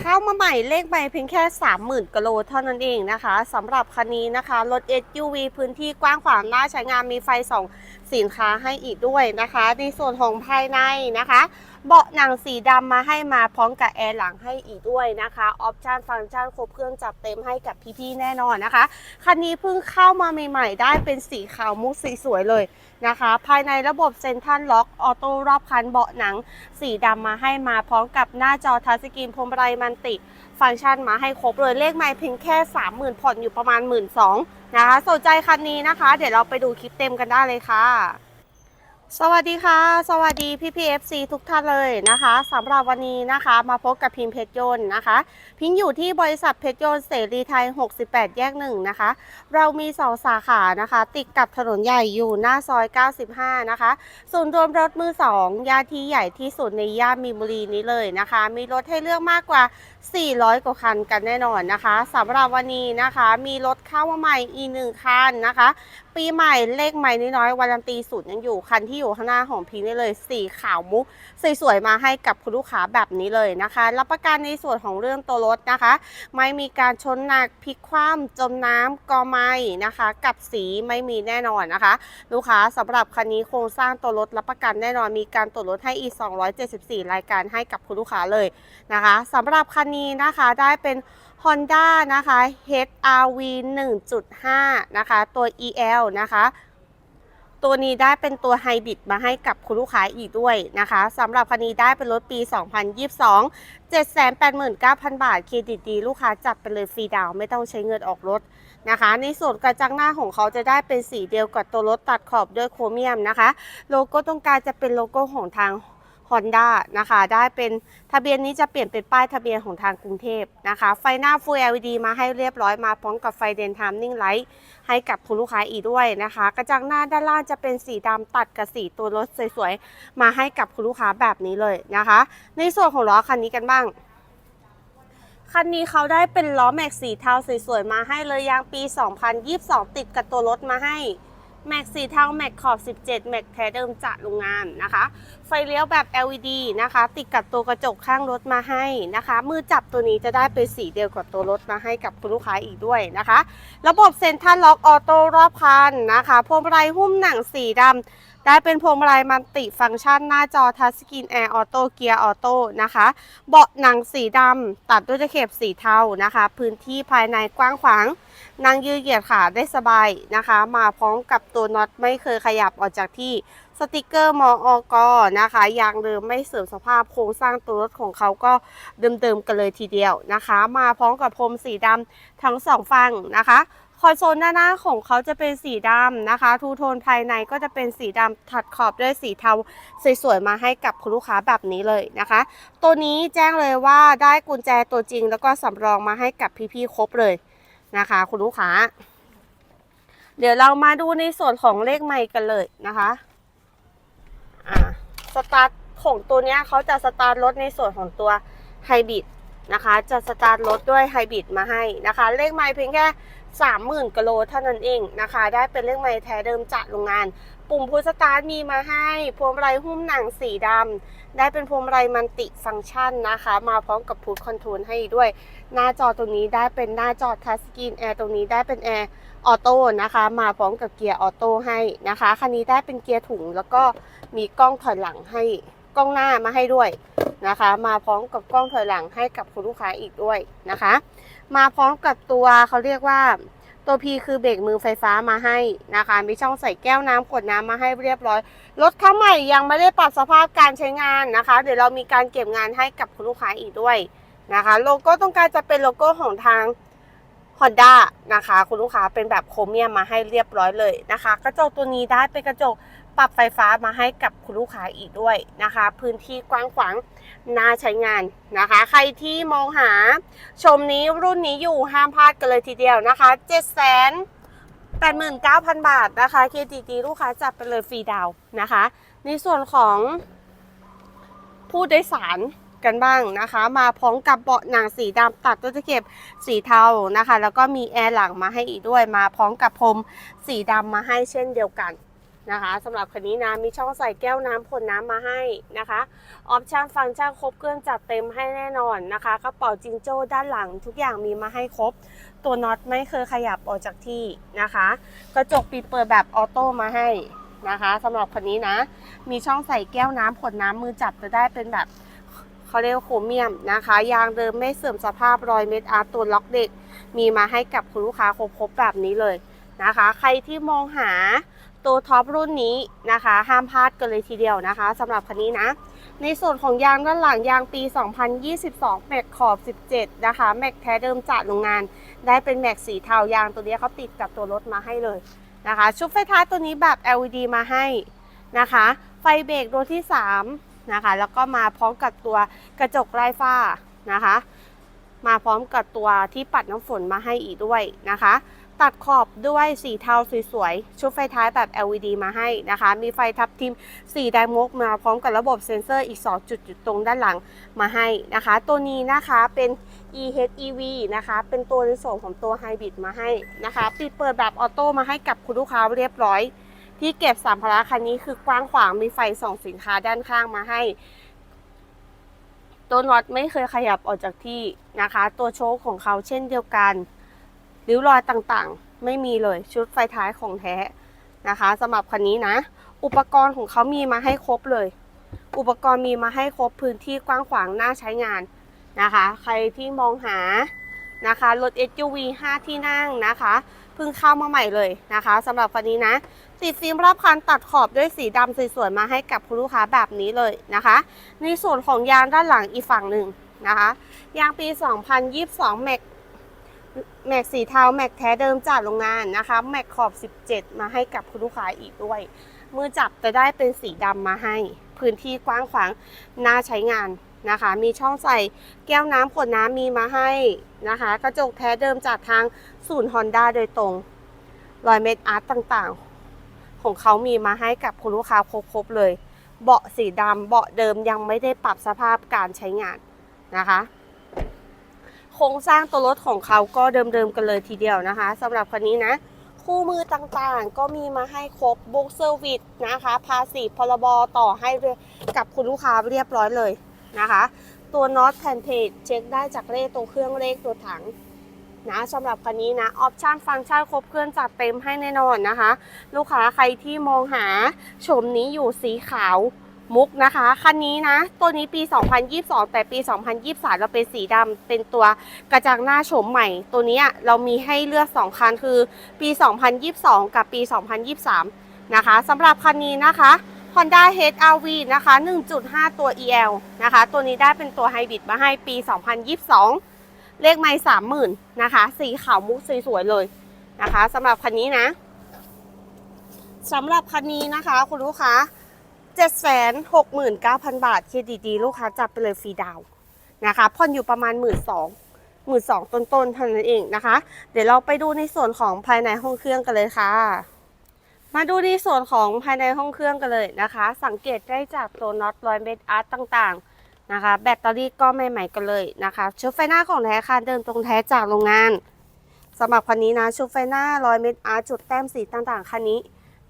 เข้ามาใหม่เลขใหม่เพียงแค่ 30,000กิโลเท่านั้นเองนะคะสำหรับคันนี้นะคะ รถ SUV พื้นที่กว้างขวางน่าใช้งานมีไฟสองสินค้าให้อีกด้วยนะคะ ในส่วนของภายในนะคะ เบาะหนังสีดำมาให้มาพร้อมกับแอร์หลังให้อีกด้วยนะคะออปชันฟังก์ชันครบเครื่องจัดเต็มให้กับพี่ๆแน่นอนนะคะ คันนี้เพิ่งเข้ามาใหม่ๆ ได้เป็นสีขาวมุกสีสวยเลยนะคะ ภายในระบบเซนทัลล็อกออโต้รอบคันเบาะหนังสีดำมาให้มาพร้อมกับหน้าจอทัชสกรีนพรมไรมันติ ฟังก์ชันมาให้ครบเลยเลขไม่เพียงแค่ 30,000 ผ่อนอยู่ประมาณ 1 2ื่นนะคะสนใจคันนี้นะคะ เดี๋ยวเราไปดูคลิปเต็มกันได้เลยค่ะ สวัสดีค่ะ สวัสดีพี่พีเอฟซีทุกท่านเลยนะคะสำหรับวันนี้นะคะมาพบกับพิมพ์เพชรยนต์นะคะ พิงอยู่ที่บริษัทเพชรยนต์เสรีไทย 68 แยกหนึ่งนะคะ เรามีสองสาขานะคะ ติดกับถนนใหญ่อยู่หน้าซอย 95 นะคะศูนย์รวมรถมือสองย่านที่ใหญ่ที่สุดในย่านมีนบุรีนี้เลยนะคะ มีรถให้เลือกมากกว่า 400 กว่าคันกันแน่นอนนะคะสำหรับวันนี้นะคะมีรถเข้ามาใหม่อีกหนึ่งคันนะคะ ปีใหม่เลขใหม่น้อยๆวันตีสูตรยังอยู่คันที่อยู่ข้างหน้าของพิงนี่เลย สีขาวมุกสวยๆมาให้กับคุณลูกค้าแบบนี้เลยนะคะ รับประกันในส่วนของเรื่องตัวรถนะคะ ไม่มีการชนหนักพลิกคว่ำจมน้ำกอไม้นะคะ กับสีไม่มีแน่นอนนะคะ ลูกค้าสำหรับคันนี้โครงสร้างตัวรถรับประกันแน่นอนมีการตรวจรถให้อีก 274 รายการให้กับคุณลูกค้าเลยนะคะสำหรับคันนี้นะคะได้เป็น Honda นะคะ HRV 1.5 นะคะ ตัว EL นะคะ ตัวนี้ได้เป็นตัวไฮบริดมาให้กับคุณลูกค้าอีกด้วยนะคะสำหรับคันนี้ได้เป็นรถปี 2022 789,000 บาท เครดิตดีลูกค้าจัดไปเลยฟรีดาวไม่ต้องใช้เงินออกรถนะคะ ในส่วนกระจังหน้าของเขาจะได้เป็นสีเดียวกับตัวรถตัดขอบด้วยโครเมียมนะคะ โลโก้ตรงกลางจะเป็นโลโก้ของทาง Honda นะคะ ได้เป็นทะเบียนนี้จะเปลี่ยนเป็นป้ายทะเบียนของทางกรุงเทพนะคะ ไฟหน้า Full LED มาให้เรียบร้อยมาพร้อมกับไฟเดนทามนิ่งไลท์ให้กับคุณลูกค้าอีกด้วยนะคะ กระจังหน้าด้านล่างจะเป็นสีดำตัดกับสีตัวรถสวยๆ มาให้กับคุณลูกค้าแบบนี้เลยนะคะ ในส่วนของล้อคันนี้กันบ้างคันนี้เขาได้เป็นล้อแม็กสีเทาสวยๆ มาให้เลยยางปี 2022 ติดกับตัวรถมาให้ แม็กสีเทาแม็กขอบ 17 แม็กแท้เดิมจากโรงงานนะคะ ไฟเลี้ยวแบบ LED นะคะ ติดกับตัวกระจกข้างรถมาให้นะคะ มือจับตัวนี้จะได้เป็นสีเดียวกับตัวรถมาให้กับคุณลูกค้าอีกด้วยนะคะ ระบบเซ็นทรัลล็อกออโต้รอบคันนะคะพวงมาลัยหุ้มหนังสีดำได้เป็นพวงมาลัยมัลติฟังก์ชันหน้าจอทัชสกรีนแอร์ออโต้เกียร์ออโต้นะคะ เบาะหนังสีดำตัดด้วยตะเข็บสีเทานะคะ พื้นที่ภายในกว้างขวาง นั่งยืดเหยียดขาได้สบายนะคะ มาพร้อมกับตัวน็อตไม่เคยขยับออกจากที่สติกเกอร์มออกนะคะยางเดิมไม่เสื่อมสภาพโครงสร้างตัวรถของเขาก็เดิมๆกันเลยทีเดียวนะคะ มาพร้อมกับพรมสีดำทั้งสองฝั่งนะคะคอนโซลหน้าหน้าของเขาจะเป็นสีดำนะคะ ทูโทนภายในก็จะเป็นสีดำถัดขอบด้วยสีเทาสวยๆมาให้กับคุณลูกค้าแบบนี้เลยนะคะ ตัวนี้แจ้งเลยว่าได้กุญแจตัวจริงแล้วก็สำรองมาให้กับพี่ๆครบเลย นะคะ คุณลูกค้า เดี๋ยวเรามาดูในส่วนของเลขไมค์กันเลยนะคะอ่าสตาร์ทของตัวเนี้ยเขาจะสตาร์ทรถในส่วนของตัวไฮบริดนะคะ จะสตาร์ทรถด้วยไฮบริดมาให้นะคะ เลขไมค์เพียงแค่สามหมื่นกิโลเท่านั้นเองนะคะ ได้เป็นเลขไมค์แท้เดิมจากโรงงาน ปุ่มพุชสตาร์ทมีมาให้พวงมาลัยหุ้มหนังสีดำได้เป็นพวงมาลัยมันติฟังก์ชันนะคะ มาพร้อมกับพุชคอนโทรลให้ด้วย หน้าจอตรงนี้ได้เป็นหน้าจอทัชสกรีนแอร์ตรงนี้ได้เป็นแอร์ออโต้นะคะ มาพร้อมกับเกียร์ออโต้ให้นะคะคันนี้ได้เป็นเกียร์ถุงแล้วก็มีกล้องถอยหลังให้กล้องหน้ามาให้ด้วยนะคะ มาพร้อมกับกล้องถอยหลังให้กับคุณลูกค้าอีกด้วยนะคะ มาพร้อมกับตัวเขาเรียกว่า ตัว P คือเบรกมือไฟฟ้ามาให้นะคะ มีช่องใส่แก้วน้ำขวดน้ำมาให้เรียบร้อย รถเข้าใหม่ยังไม่ได้ปรับสภาพการใช้งานนะคะ เดี๋ยวเรามีการเก็บงานให้กับคุณลูกค้าอีกด้วยนะคะ โลโก้ต้องการจะเป็นโลโก้ของทาง Honda นะคะ คุณลูกค้าเป็นแบบโครเมียมมาให้เรียบร้อยเลยนะคะ กระจกตัวนี้ได้เป็นกระจก ปรับไฟฟ้ามาให้กับคุณลูกค้าอีกด้วยนะคะ พื้นที่กว้างขวางน่าใช้งานนะคะ ใครที่มองหาชมนี้รุ่นนี้อยู่ห้ามพลาดกันเลยทีเดียวนะคะ7 8 9 0 0 0 บาทนะคะ KTG ลูกค้าจัดไปเลยฟรีดาวน์นะคะ ในส่วนของผู้โดยสารกันบ้างนะคะ มาพร้อมกับเบาะหนังสีดำตัดด้วยตะเข็บสีเทานะคะ แล้วก็มีแอร์หลังมาให้อีกด้วย มาพร้อมกับพรมสีดำมาให้เช่นเดียวกัน นะคะสำหรับคันนี้นะมีช่องใส่แก้วน้ำผลน้ำมาให้นะคะออปชั่นฟังก์ชันครบเครื่องจัดเต็มให้แน่นอนนะคะกระเป๋าจิงโจ้ด้านหลังทุกอย่างมีมาให้ครบ ตัวน็อตไม่เคยขยับออกจากที่นะคะ กระจกปิดเปิดแบบออโต้มาให้นะคะสำหรับคันนี้นะ มีช่องใส่แก้วน้ำผลน้ำมือจับจะได้เป็นแบบเขาเรียกว่าโครเมียมนะคะ ยางเดิมไม่เสื่อมสภาพรอยเม็ดอาร์ตตัวล็อกเด็ก มีมาให้กับคุณลูกค้าครบๆแบบนี้เลยนะคะ ใครที่มองหา ตัวท็อปรุ่นนี้นะคะ ห้ามพลาดกันเลยทีเดียวนะคะสำหรับคันนี้นะ ในส่วนของยางด้านหลังยางปี 2022 แม็กขอบ 17 นะคะ แม็กแท้เดิมจากโรงงาน ได้เป็นแม็กสีเทายางตัวนี้เขาติดกับตัวรถมาให้เลยนะคะ ชุดไฟท้ายตัวนี้แบบ LED มาให้นะคะ ไฟเบรกตัวที่ 3 นะคะ แล้วก็มาพร้อมกับตัวกระจกไร้ฝ้านะคะ มาพร้อมกับตัวที่ปัดน้ำฝนมาให้อีกด้วยนะคะ ตัดขอบด้วยสีเทาสวยๆ ชุดไฟท้ายแบบ LED มาให้นะคะ มีไฟทับทิมสีแดงมุกมาพร้อมกับระบบเซ็นเซอร์อีก2จุดตรงด้านหลังมาให้นะคะ ตัวนี้นะคะเป็น EHEV นะคะ เป็นตัวในส่วนของตัวไฮบริดมาให้นะคะ ปิดเปิดแบบออโต้มาให้กับคุณลูกค้าเรียบร้อย ที่เก็บสัมภาระคันนี้คือกว้างขวางมีไฟส่องสินค้าด้านข้างมาให้ตัวน็อตไม่เคยขยับออกจากที่นะคะ ตัวโชคของเขาเช่นเดียวกัน ริ้วรอยต่างๆ ไม่มีเลยชุดไฟท้ายของแท้นะคะสำหรับคันนี้นะ อุปกรณ์ของเขามีมาให้ครบเลย อุปกรณ์มีมาให้ครบพื้นที่กว้างขวางน่าใช้งานนะคะ ใครที่มองหานะคะรถ SUV 5 ที่นั่งนะคะเพิ่งเข้ามาใหม่เลยนะคะสำหรับคันนี้นะ ติดฟิล์มรอบคันตัดขอบด้วยสีดำสวยๆมาให้กับคุณลูกค้าแบบนี้เลยนะคะ ในส่วนของยางด้านหลังอีกฝั่งหนึ่งนะคะยางปี 2022แม็ก แม็กสีเทาแม็กแท้เดิมจากโรงงานนะคะ แม็กขอบ 17 มาให้กับคุณลูกค้าอีกด้วย มือจับจะได้เป็นสีดำมาให้ พื้นที่กว้างขวางน่าใช้งานนะคะ มีช่องใส่แก้วน้ำขวดน้ำมีมาให้นะคะ กระจกแท้เดิมจากทางศูนย์ฮอนด้าโดยตรงรอยเม็ดอาร์ตต่างๆ ของเขามีมาให้กับคุณลูกค้าครบๆเลย เบาะสีดำเบาะเดิมยังไม่ได้ปรับสภาพการใช้งานนะคะ ครงสร้างตัวรถของเขาก็เดิมๆกันเลยทีเดียวนะคะสำหรับคันนี้นะ คู่มือต่างๆ ก็มีมาให้ครบบุ๊กเซอร์วิสนะคะ ภาษีพรบต่อให้กับคุณลูกค้าเรียบร้อยเลยนะคะ ตัวน็อตแผ่นเพจเช็คได้จากเลขตัวเครื่องเลขตัวถังนะสำหรับคันนี้นะออปชันฟังก์ชันครบเครื่องจัดเต็มให้แน่นอนนะคะ ลูกค้าใครที่มองหาโฉมนี้อยู่สีขาว มุกนะคะ คันนี้นะ ตัวนี้ปี 2022 แต่ปี 2023 เราเป็นสีดำเป็นตัวกระจังหน้าโฉมใหม่ ตัวนี้เรามีให้เลือก 2 คันคือปี 2022 กับปี 2023 นะคะสำหรับคันนี้นะคะ Honda HR-V นะคะ 1.5 ตัว EL นะคะ ตัวนี้ได้เป็นตัวไฮบริดมาให้ปี 2022 เลขไม่30,000 นะคะ สีขาวมุกสวยๆเลยนะคะสำหรับคันนี้นะสำหรับคันนี้นะคะคุณลูกค้า 769,000 บาท เครดิตดีลูกค้าจับไปเลยฟรีดาวนะคะผ่อนอยู่ประมาณ 1 2 0 0 0 1 2 0 0ต้นๆเท่านั้นเองนะคะ เดี๋ยวเราไปดูในส่วนของภายในห้องเครื่องกันเลยค่ะ มาดูในส่วนของภายในห้องเครื่องกันเลยนะคะ สังเกตได้จากตัวน็อตรอยเม็ดอาร์ตต่างๆนะคะ แบตเตอรี่ก็ใหม่ๆกันเลยนะคะชุดไฟหน้าของแท้ค่ะเดินตรงแท้จากโรงงานสำหรับคันนี้นะชุดไฟหน้ารอยเม็ดอาร์ตจุดแต้มสีต่างๆคันนี้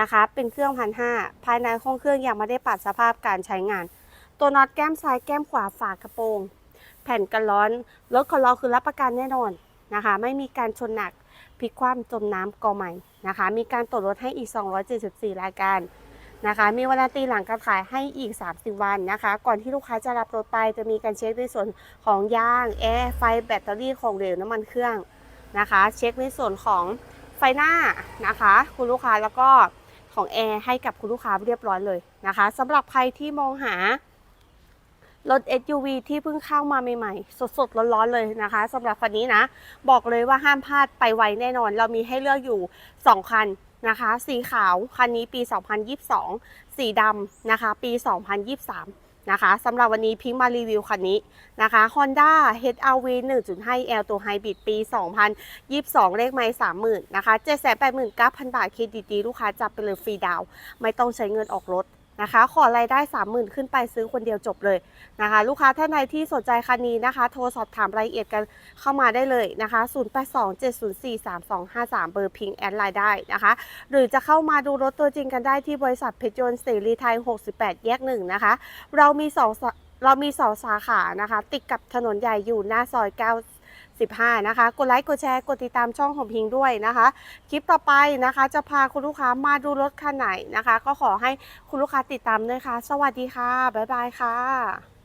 นะคะ เป็นเครื่องพันห้าภายในห้องเครื่องยังไม่ได้ปรับสภาพการใช้งาน ตัวน็อตแก้มซ้ายแก้มขวาฝากระโปรง แผ่นกันร้อน รถของเราคือรับประกันแน่นอนนะคะ ไม่มีการชนหนักพลิกคว่ำจมน้ำกอใหม่นะคะ มีการตรวจรถให้อีก 274 รายการนะคะ มีวารันตีหลังการขายให้อีก 30 วันนะคะ ก่อนที่ลูกค้าจะรับรถไปจะมีการเช็คในส่วนของยางแอร์ไฟแบตเตอรี่ของเหลวน้ำมันเครื่องนะคะ เช็คในส่วนของไฟหน้านะคะ คุณลูกค้าแล้วก็ ของแอร์ให้กับคุณลูกค้าเรียบร้อยเลยนะคะสำหรับใครที่มองหารถ SUV ที่เพิ่งเข้ามาใหม่ๆ สดๆ ร้อนๆ เลยนะคะสำหรับคันนี้นะ บอกเลยว่าห้ามพลาดไปไวแน่นอน เรามีให้เลือกอยู่ 2 คันนะคะ สีขาวคันนี้ปี 2022 สีดำนะคะ ปี 2023 นะคะสำหรับวันนี้พิงค์มารีวิวคันนี้นะคะ Honda HR-V 1.5 L ตัวไฮบริดปี 2022 เลขไม้30,000นะคะ 789,000 บาทเครดิตดีลูกค้าจับไปเลยฟรีดาวน์ไม่ต้องใช้เงินออกรถ นะคะ ขอรายได้ 30,000 ขึ้นไปซื้อคนเดียวจบเลยนะคะ ลูกค้าท่านใดที่สนใจคันนี้นะคะ โทรสอบถามรายละเอียดกันเข้ามาได้เลยนะคะ 0827043253 เบอร์พิงแอดไลน์ได้นะคะ หรือจะเข้ามาดูรถตัวจริงกันได้ที่บริษัทเพชรยนต์เสรีไทย 68 แยกหนึ่งนะคะ เรามีสองเรามีสองสาขานะคะ ติดกับถนนใหญ่อยู่หน้าซอย9 15 นะคะ กดไลค์ กดแชร์ กดติดตามช่องของพิงด้วยนะคะ คลิปต่อไปนะคะ จะพาคุณลูกค้ามาดูรถคันไหนนะคะ ก็ขอให้คุณลูกค้าติดตามด้วยค่ะ สวัสดีค่ะ บ๊ายบายค่ะ